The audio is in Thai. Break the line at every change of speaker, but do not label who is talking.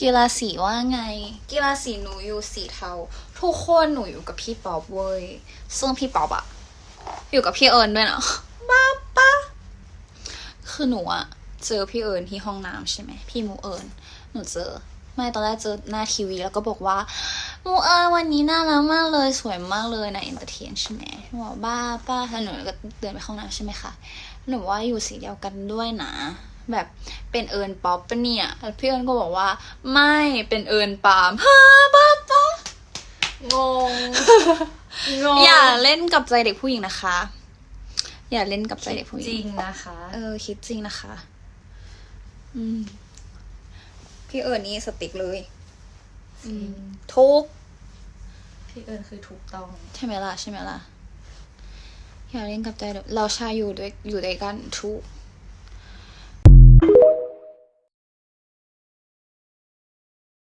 กีฬาสีว่าไง กีฬาสีหนูอยู่สีเทา ทุกคนหนูอยู่กับพี่ป๊อปเว้ย ซึ่งพี่ป๊อปอะอยู่กับพี่เอิญด้วยนะบ้าปะคือหนูอะเจอพี่เอิญที่ห้องน้ำใช่ไหมพี่มูเอิญหนูเจอ ไม่ตอนแรกเจอหน้าทีวีแล้วก็บอกว่ามูเอิญวันนี้น่ารักมากเลยสวยมากเลยนะเอนเตอร์เทนใช่ไหมหนูบอกบ้าป้าแล้วหนูก็เดินไปห้องน้ำใช่ไหมคะหนูบอกว่าอยู่สีเดียวกันด้วยนะ แบบเป็นเอิญป๊อปปะเนี่ยแล้วพี่เอิญก็บอกว่า ไม่เป็นเอิญปาล์มฮ่าบ้าปะ
งงงง
อย่าเล่นกับใจเด็กผู้หญิงนะคะ อย่าเล่นกับใจเด็กผู้หญิ
จริ
ง
งนะคะ
เออคิดจริงนะคะ อืมพี่เอิญนี่สติกเลย
จริง
ทุก
พี่เอิญคือถูกต้อง
ใช่ไหมล่ะใช่ไหมล่ะอย่าเล่นกับใจเด็กเราชายอยู่ด้วยอยู่ด้วยกันทุก